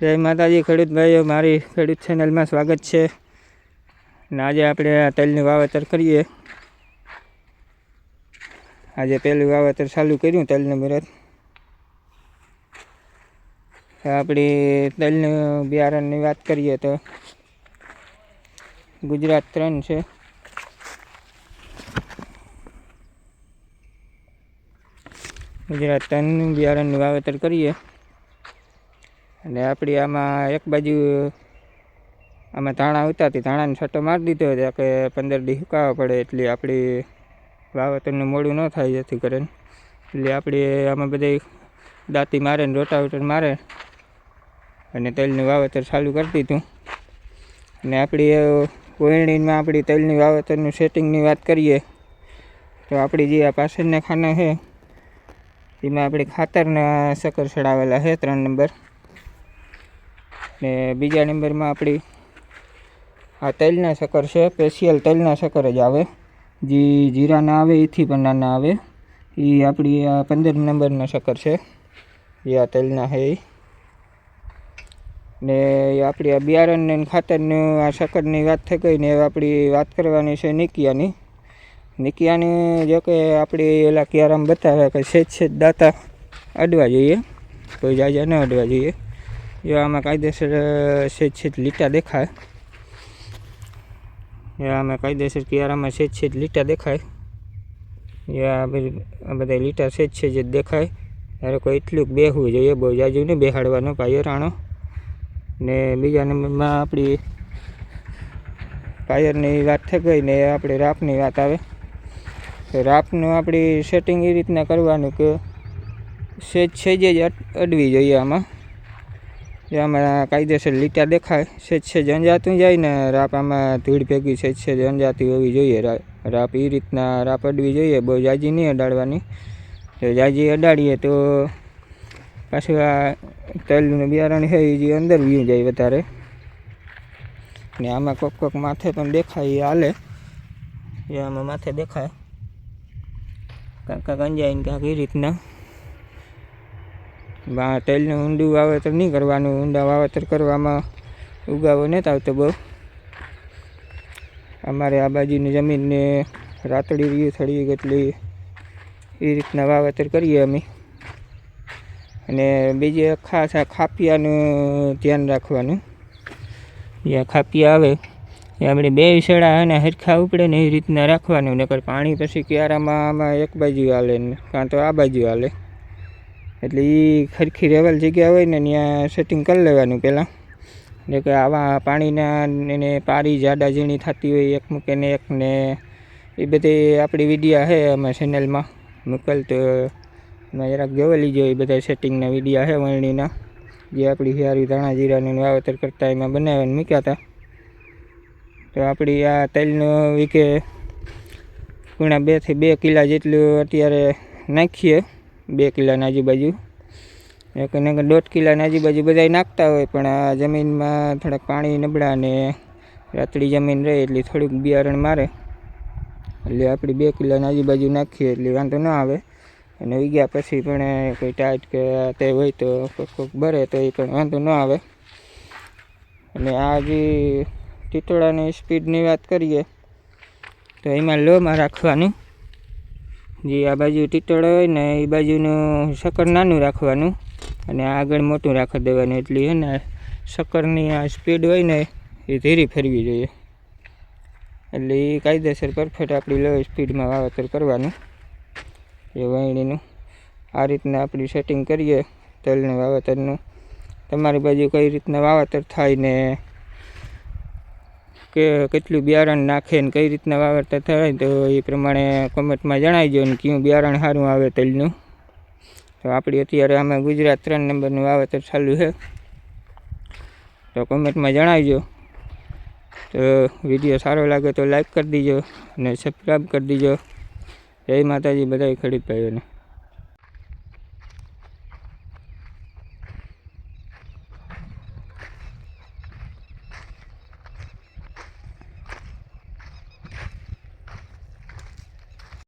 જય માતાજી, ખેડૂત ભાઈઓ, મારી ખેડૂત ચેનલમાં સ્વાગત છે. અને આજે આપણે આ તલનું વાવેતર કરીએ. આજે પહેલું વાવેતર ચાલુ કર્યું તલનું મુહૂર્ત આપણી તલનું બિયારણની વાત કરીએ તો ગુજરાત ત્રણ છે. ગુજરાત ત્રણનું બિયારણનું વાવેતર કરીએ. અને આપણી આમાં એક બાજુ આમાં ધાણા ઉતારતી ધાણાને છટ્ટો મારી દીધો હતો કે પંદર દી સુકાવવા પડે એટલે આપણી વાવેતરનું મોડું ન થાય જેથી કરીને. એટલે આપણે આમાં બધી દાંતી મારે ને રોટાવેટર મારે અને તેલનું વાવેતર ચાલુ કરી દીધું. અને આપણી કોયણીમાં આપણી તેલની વાવેતરનું સેટિંગની વાત કરીએ તો આપણી જે આ પાછળના ખાના છે, એમાં આપણે ખાતરના સકર ચડાવેલા છે ત્રણ નંબર. ને બીજા નંબરમાં આપણી આ તલના શક્કર છે, સ્પેશિયલ તલના શક્કર જ આવે. જે જીરાના આવે એથી પણ નાના આવે. એ આપણી આ પંદર નંબરના શક્કર છે. એ આ તલના છે ને આપણી આ બિયારણને ખાતરની આ શક્કરની વાત થઈ ગઈ ને આપણી વાત કરવાની છે નિકિયાની. નિકિયાની જો કે આપણી ઓલા ક્યારામ બતાવે કે સેજ સેજ દાતા અડવા જોઈએ. કોઈ જાજા ન અડવા જોઈએ. જો આમાં કાયદેસર સેજ સેજ લીટા દેખાય. એ આમાં કાયદેસર કિયારામાં સેજ સેજ લીટા દેખાય. એ આ બધા લીટા સેજ છેજ જ દેખાય. ત્યારે કોઈ એટલું બેહવું જોઈએ, બહુ જાજુ નહીં બેહાડવાનો પાયો રાણો ને બીજા નંબરમાં આપણી પાયરની વાત થઈ ગઈ ને આપણે રાપની વાત આવે. રાપનું આપણી સેટિંગ એ રીતના કરવાનું કે સેજ સેજ જ અડવી જોઈએ આમાં. જે આમાં કાયદેસર લીટા દેખાય. સેજ સેજ અંજાતું જાય ને રાપ આમાં ધૂળ ભેગી સેજ સેજ અંજાતી હોવી જોઈએ. રાપ એ રીતના રાપ અડવી જોઈએ. બહુ જાજી નહીં અડાડવાની. જો જાજી અડાડીએ તો પાછું આ તલનું બિયારણ છે એ જે અંદર વ્યૂ જાય વધારે. ને આમાં કોક કોક માથે પણ દેખાય એ હાલે. એ આમાં માથે દેખાય. કાંક કાંક અંજાય ને કાંક એ રીતના. બા તેલનું ઊંડું વાવેતર નહીં કરવાનું, ઊંડા વાવેતર કરવામાં ઉગાવો નથી આવતો બહુ. અમારે આ બાજુની જમીનને રાતડી રહ્યું થડી એટલી એ રીતના વાવેતર કરીએ અમે. અને બીજે ખાસ આ ખાપિયાનું ધ્યાન રાખવાનું. જ્યાં ખાપિયા આવે. એ આપણે બે શેડા અને હરખા ઉપડે ને એ રીતના રાખવાનું, નકર પાણી પછી ક્યારામાં આમાં એક બાજુ હાલે ને કાં તો આ બાજુ હાલે. એટલે એ ખરખી રેવલ જગ્યા હોય ને, ત્યાં સેટિંગ કરી લેવાનું પહેલાં. એટલે કે આવા પાણીના એને પારી જાડા ઝીણી થતી હોય, એક મૂકે ને એક ને, એ બધી આપણી વિડીયા છે અમે ચેનલમાં મોકલ તો એમાં જરાક જોઈ લીજો એ બધા સેટિંગના વિડીયા છે વરણીના. જે આપણી હિયારી ધાણા જીરાનું વાવેતર કરતાં એમાં બનાવીને મૂક્યા હતા તો આપણી આ તેલનું વીકે પૂણા બેથી બે કિલા જેટલું અત્યારે નાખીએ. બે કિલાની આજુબાજુ. એક ને દોઢ કિલાની આજુબાજુ બધા નાખતા હોય, પણ આ જમીનમાં થોડાક પાણી નબળા અને રાતડી જમીન રહે એટલે થોડુંક બિયારણ મારે. એટલે આપણી બે કિલાની આજુબાજુ નાખીએ એટલે વાંધો ન આવે. અને ઉગ્યા પછી પણ કોઈ ટાઈટ કે તે હોય તો કોઈક ભરે તો એ પણ વાંધો ન આવે. અને આ જે ટીટોળાની સ્પીડની વાત કરીએ, તો એમાં લોમાં રાખવાનું. જે આ બાજુ ટીટળ હોય ને એ બાજુનું શક્કર નાનું રાખવાનું અને આગળ મોટું રાખી દેવાનું. એટલી હે ને શક્કરની આ સ્પીડ હોય ને એ ધીરી ફેરવી જોઈએ. એટલે એ કાયદેસર પરફેક્ટ આપણી લો સ્પીડમાં વાવેતર કરવાનું. એ વાયણીનું આ રીતના આપણી સેટિંગ કરીએ, તલનું વાવેતરનું. તમારી બાજુ કઈ રીતના વાવેતર થાય ને કે કેટલું બિયારણ નાખે ને કઈ રીતના વાવેતર થાય તો એ પ્રમાણે કોમેન્ટમાં જણાવી ને કયું બિયારણ સારું આવે તલનું. તો આપણી અત્યારે આમાં ગુજરાત ત્રણ નંબરનું વાવેતર ચાલુ છે. તો કોમેન્ટમાં જણાવજો. તો વીડિયો સારો લાગે તો લાઈક કરી દીજો અને સબસ્ક્રાઈબ કરી દીજો. જય માતાજી બધા ખેડૂત ભાઈઓને.